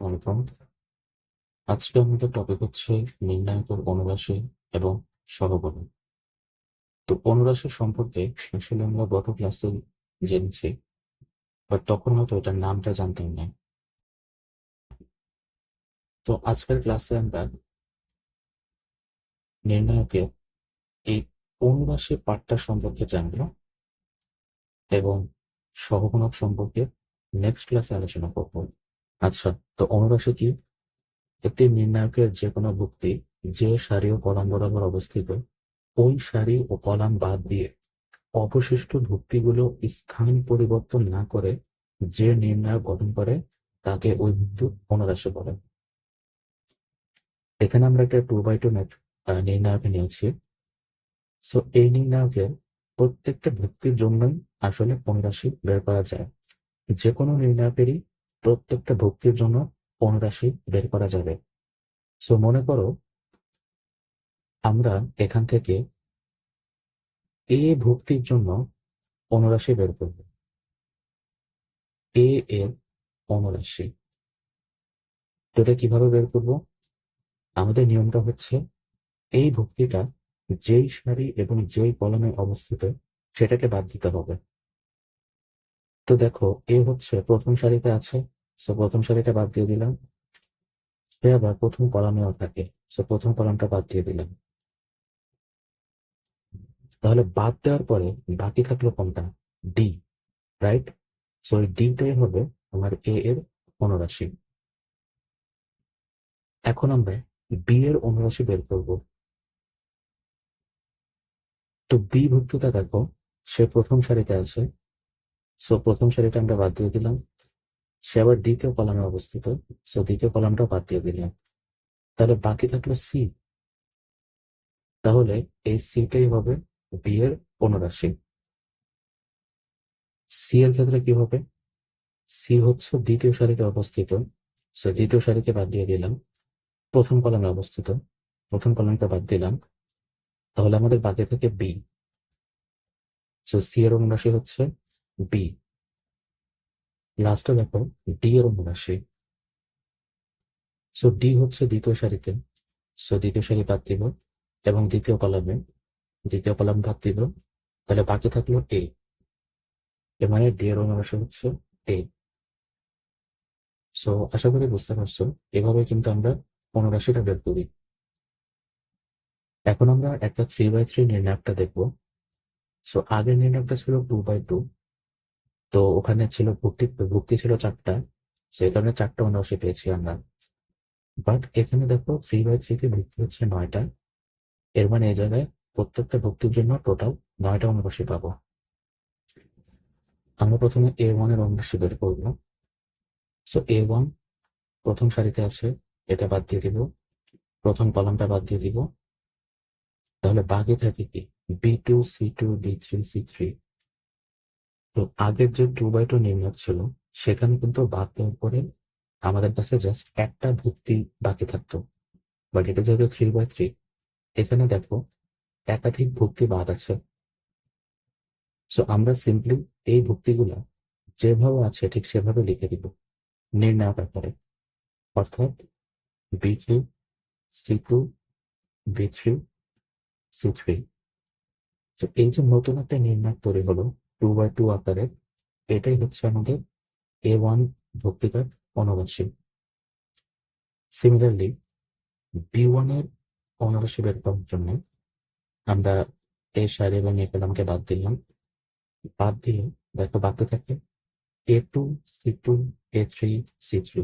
Welcome আজকে আমাদের topic হচ্ছে নির্ণায়কের অনুরাশি এবং সহগমন তো অনুরাশি সম্পর্কে আসলে আমরা গত ক্লাসে জেনেছি বাট তখন হয়তো এটার নামটা জানতাম না। তো আজকের ক্লাসে আমরা নির্ণায়কে এই অনুরাশি পাঠটা সম্পর্কে জানব এবং সহগুণক সম্পর্কে নেক্সট ক্লাসে আলোচনা করব। আচ্ছা তো অনুরাশি কি? একটি নির্ণায়কের যে কোনো ভুক্তি যে সারি ও কলাম বরাবর অবস্থিত, ওই সারি ও কলাম বাদ দিয়ে অবশিষ্ট ভুক্তিগুলো স্থান পরিবর্তন না করে যে নির্ণায়ক গঠন করে, তাকে ওই ভুক্তি অনুরাশি বলে। এখানে আমরা একটা টু বাই টু নির্ণায়ক নিয়েছি। সো এই নির্ণায়কের প্রত্যেকটা ভুক্তির জন্যই আসলে অনুরাশি বের করা যায়। যে কোনো নির্ণায়কেরই প্রত্যেকটা ভক্তির জন্য অনুরাশি বের করা যাবে? সো মনে করো আমরা এখান থেকে এ ভক্তির জন্য অনুরাশি বের করব। এ এর অনুরাশি তো এটা কীভাবে বের করব? আমাদের নিয়মটা হচ্ছে এই ভক্তিটা যেই সারি এবং যেই কলমে অবস্থিত সেটাকে বাদ দিতে হবে। তো দেখো, এ হচ্ছে প্রথম সারিতে আছে সো প্রথম সারিটা বাদ দিয়ে দিলাম। সে আবার প্রথম কলামেও থাকে। সো প্রথম কলামটা বাদ দিয়ে দিলাম। তাহলে বাদ দেওয়ার পরে বাকি থাকল কোনটা? ডি রাইট সো ডিটাই হবে আমার এ এর অনুরাশি। এখন আমরা বি এর অনুরাশি বের করব। তো বি ভুক্তিটা দেখো, সে প্রথম সারিতে আছে। সো প্রথম সারিটা আমরা বাদ দিয়ে দিলাম। সে আবার দ্বিতীয় কলামে অবস্থিত। সো দ্বিতীয় কলামটাও বাদ দিয়ে দিলাম। তাহলে বাকি থাকল সি তাহলে এই সিটাই হবে বি এর অনুরাশি। সি এর ক্ষেত্রে কি হবে? সি হচ্ছে দ্বিতীয় সারিতে অবস্থিত। সো দ্বিতীয় সারিকে বাদ দিয়ে দিলাম। প্রথম কলামে অবস্থিত। প্রথম কলামটা বাদ দিলাম। তাহলে আমাদের বাকি থাকে বি সো সি এর অনুরাশি হচ্ছে বি লাস্টে দেখো ডি এর অনুরাশি সো ডি হচ্ছে দ্বিতীয় সারিতে। সো দ্বিতীয় সারি বাদ দিব এবং দ্বিতীয় কলামে। দ্বিতীয় কলাম বাদ দিব। তাহলে বাকি থাকল এ এ মানে ডি এর অনুরাশি হচ্ছে এ সো আশা করি বুঝতে পারছ। এভাবে কিন্তু আমরা অনুরাশিটা বের করি। এখন আমরা একটা থ্রি বাই থ্রি নির্ণায়কটা দেখব। সো আগের নির্ণায়কটা ছিল টু বাই টু তো ওখানে ছিল ভুক্তি ভুক্তি ছিল চারটা। সেই কারণে চারটা অনুরাশি পেয়েছি আমরা। বাট এখানে দেখো থ্রি বাই থ্রিতে ভুক্তি হচ্ছে নয়টা। এর মানে এই জায়গায় প্রত্যেকটা ভুক্তির জন্য টোটাল নয়টা অনুরাশি পাবো। আমরা প্রথমে এ ওয়ানের অনুরাশি বের করব। সো এ ওয়ান প্রথম সারিতে আছে, এটা বাদ দিয়ে দিব। প্রথম কলামটা বাদ দিয়ে দিব। তাহলে বাকি থাকে কি? B two C two B three C three তো আগের যে টু বাই টু নির্ণয় ছিল, সেখানে কিন্তু বাদ দেওয়ার পরে আমাদের কাছে জাস্ট একটা ভুক্তি বাকি থাকতো। বাট এটা যেহেতু থ্রি বাই থ্রি এখানে দেখো একাধিক ভুক্তি বাদ আছে। সো আমরা সিম্পলি এই ভুক্তিগুলা যেভাবে আছে ঠিক সেভাবে লিখে দিব নির্ণায়ক আকারে অর্থাৎ B two C two B three C three তো এই যে নতুন একটা নির্ণায়ক তৈরি হলো টু বাই টু আকারে এটাই হচ্ছে আমাদের এ ওয়ান ভক্তিকার অনুরাশি সিমিলারলি বি ওয়ানের অনুরাশি বের করার জন্য আমরা এ সারি এবং এ কলামকে বাদ দিলাম। বাদ দিয়ে দেখো বাকি থাকে A two C two A three C three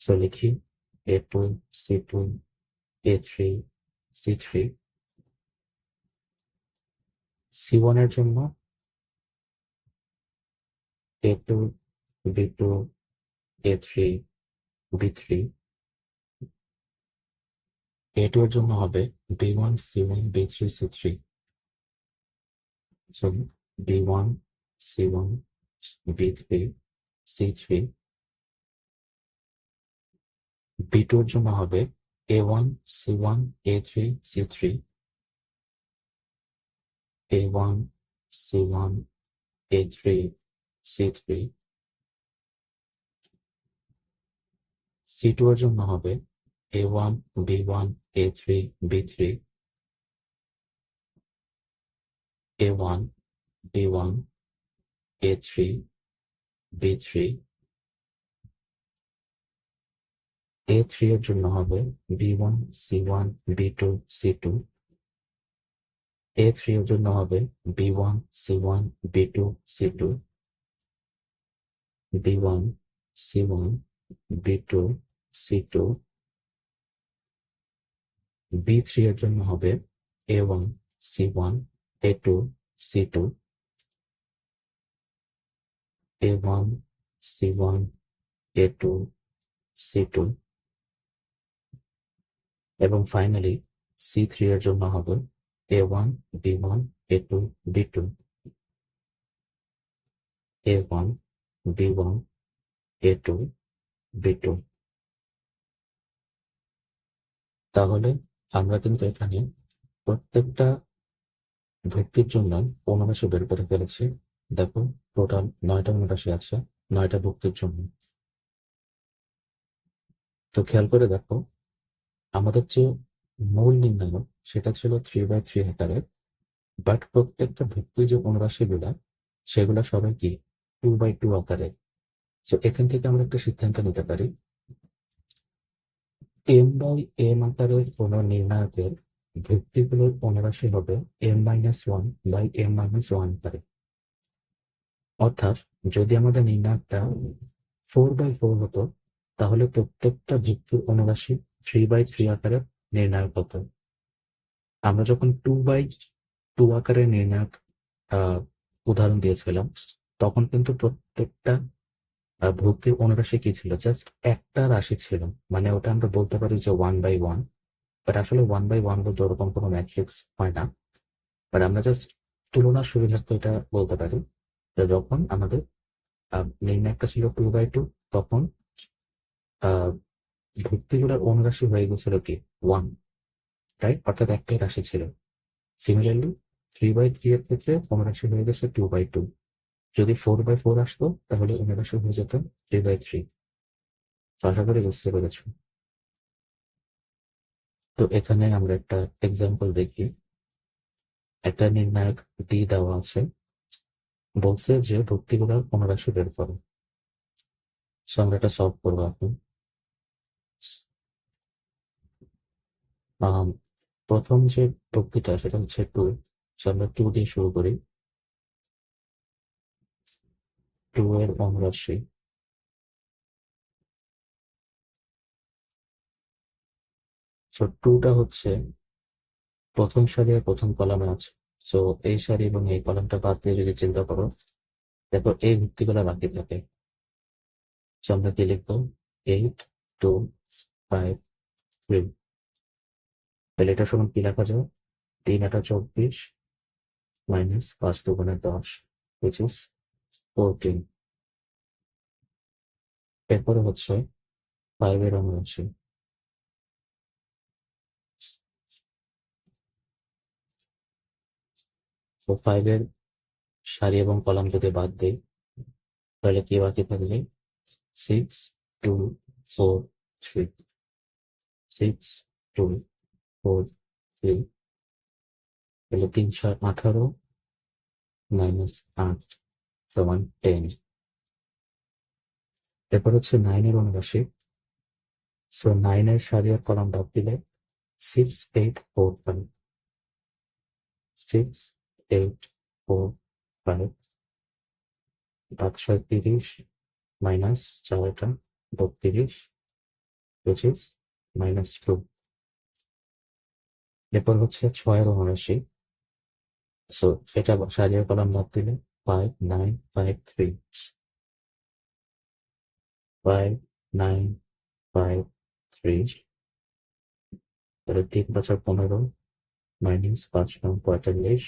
so লিখি A two C two A three C three C ওয়ানের জন্য A two B two A three B three A two এর জন্য হবে B one C one B three C three so B one C one B three C three B two এর জন্য হবে A one C one A three C three A one C one A three C three C two এর জন্য হবে A one B one A three B three A one B one A three B three A three এর জন্য হবে B one C one B two C two A three এর জন্য হবে B one C one B one C one B two C two B three এর জন্য হবে A one C one A two C two A one C one A two C two এবং finally C three এর জন্য হবে A one B one A two B two A one B one A two, B two. তাহলে আমরা কিন্তু এখানে প্রত্যেকটা ভুক্তির জন্য অনুরাশি বের করে ফেলেছি। দেখো, টোটাল নয়টা অনুরাশি আছে, নয়টা ভুক্তির জন্য। তো খেয়াল করে দেখো, আমাদের যে মূল নির্ণায়ক সেটা ছিল থ্রি বাই থ্রি আকারের বাট প্রত্যেকটা ভুক্তি যে অনুরাশিগুলা, সেগুলা সবাই কি? টু বাই টু আকারের তো এখান থেকে আমরা একটা সিদ্ধান্ত নিতে পারি। এম বাই এম আকারের কোন নির্ণায়কের ভিত্তিগুলোর অনুরাশি হবে M minus one by M minus one আকারে। অর্থাৎ, যদি আমাদের নির্ণায়কটা ফোর বাই ফোর হতো, তাহলে প্রত্যেকটা ভিত্তির অনুরাশি থ্রি বাই থ্রি আকারে নির্ণায়ক হতো। আমরা যখন টু বাই টু আকারে নির্ণায়ক উদাহরণ দিয়েছিলাম তখন কিন্তু প্রত্যেকটা ভক্তির অনুরাশি কি ছিল? জাস্ট একটা রাশি ছিল। মানে ওটা আমরা বলতে পারি যে ওয়ান বাই ওয়ান বাট আসলে ওয়ান বাই ওয়ান বলতে ওরকম কোনো ম্যাট্রিক্স হয় না। বাট আমরা জাস্ট তুলনার সুবিধার্থে এটা বলতে পারি। যখন আমাদের আহ, নির্ণায়কটা ছিল টু বাই টু তখন ভুক্তিগুলোর অনুরাশি হয়ে গেছিল কি? ওয়ান রাইট অর্থাৎ একটাই রাশি ছিল। সিমিলারলি থ্রি বাই থ্রি এর ক্ষেত্রে অনুরাশি হয়ে গেছে টু বাই টু যদি ফোর বাই ফোর আসতো, তাহলে অনুরাশি হয়ে যেত থ্রি বাই থ্রি আশা করি বুঝতে পেরেছ। তো এখানে আমরা একটা এক্সাম্পল দেখি। একটা নির্ণায়ক ডি দেওয়া আছে। বলছে যে ভুক্তিগুলোর অনুরাশি বের করো। সো আমরা এটা সলভ করব এখন। প্রথম যে ভক্তিটা, সেটা হচ্ছে টু সো আমরা টু দিয়ে শুরু করি। টু এর অনুরাশি সো টুটা হচ্ছে প্রথম সারি আর প্রথম কলামে আছে। সো এই সারি এবং এই কলামটা বাদ দিয়ে যদি চিন্তা করো, দেখো এই ভিত্তিগুলো বাকি থাকে। সো আমরা কি লিখব? এইট টু ফাইভ থ্রি তাহলে এটা সমান কি লেখা যায়? তিন আটা চব্বিশ মাইনাস পাঁচ দুগুণে দশ, which is ফোরটিন এরপরে হচ্ছে ফাইভের অনুরাশি তো ফাইভের সারি এবং কলাম যদি বাদ দিই, তাহলে কি বাকি থাকবে? Six two four three six two four three তাহলে তিন ছয় আঠারো মাইনাস আট। সমান টেন এরপর হচ্ছে নাইনের অনুরাশি সো নাইনের সারি আর কলাম বাদ দিলে six eight four five six eight four five পাঁচ ছয় তিরিশ মাইনাস চারটা বত্রিশ is মাইনাস টু এরপর হচ্ছে ছয়ের অনুরাশি সো সেটা সারিয়ে কলাম বাদ দিলে five nine five three five nine five three তাহলে তিন বছর পনেরো মাইনাস পাঁচ নং পঁয়তাল্লিশ,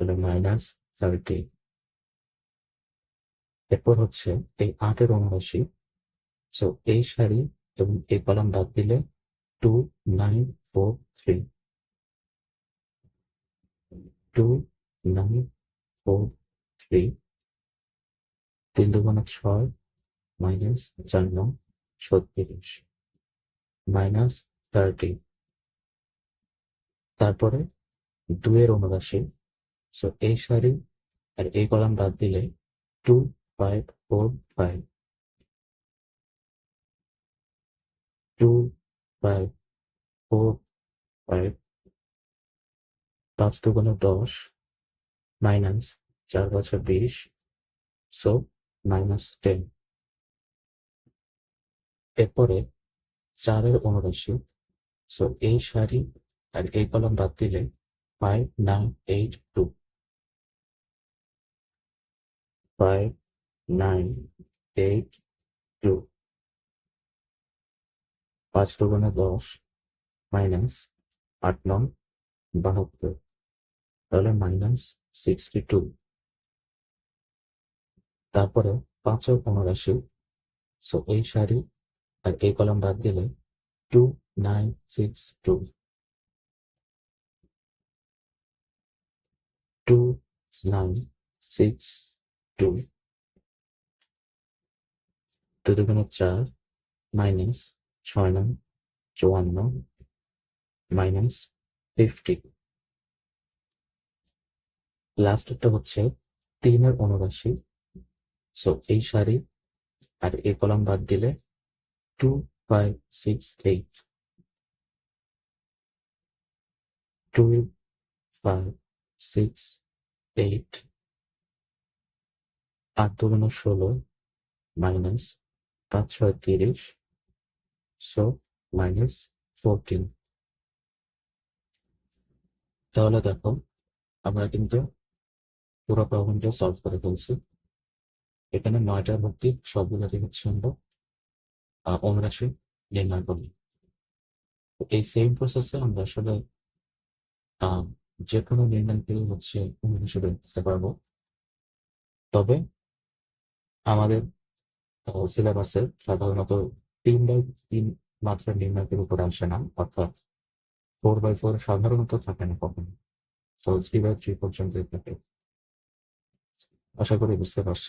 তাহলে মাইনাস থার্টি এরপর হচ্ছে এই আটের অনুরাশি সো এই সারি এবং এই কলাম বাদ দিলে two nine four three two nine four three তিন দুগুণে ছয় মাইনাস চার নং ছত্রিশ মাইনাস থার্টি তারপরে দুয়ের অনুরাশি। সো এই সারি আর এই কলাম বাদ দিলে two five four five two five four five পাঁচ দুগুণে দশ মাইনাস চার বছর বিশ সো মাইনাস টেন এরপরে চারের অনুরাশি সো এই সারি আর এই কলম বাদ দিলে five nine eight two five nine eight two পাঁচ দুগুণে দশ মাইনাস আট নং বাহাত্তর। তাহলে মাইনাস সিক্সটি টু তারপরে পাঁচের অনুরাশি সো এই সারি আর এই কলম বাদ দিলে two nine six two two nine six two দু দুগুণে চার মাইনাস ছয় নং চুয়ান্ন মাইনাস ফিফটি লাস্টেরটা হচ্ছে তিনের অনুরাশি সো এই সারি আর এই কলাম বাদ দিলে two five six eight two five six eight আট দুগুণ ষোলো মাইনাস পাঁচ, ছয়, তিরিশ। সো মাইনাস ফোরটিন তাহলে দেখো, আমরা কিন্তু পুরো প্রবলেমটা সলভ করে ফেলছি। এখানে নয়টার মধ্যে সবগুলোরই হচ্ছে আমরা অনুরাশি, নির্ণয় করি এই সেম প্রসেসে আমরা আসলে যে কোনো নির্ণয়কে হচ্ছে অনুরাশি বের করতে পারব। তবে আমাদের সিলেবাসে সাধারণত তিন বাই তিন মাত্রা নির্ণয়ের উপরে আসে না, অর্থাৎ ফোর বাই ফোর সাধারণত থাকে না কখনো। থ্রি বাই থ্রি পর্যন্তই থাকে। আশা করি বুঝতে পারছ।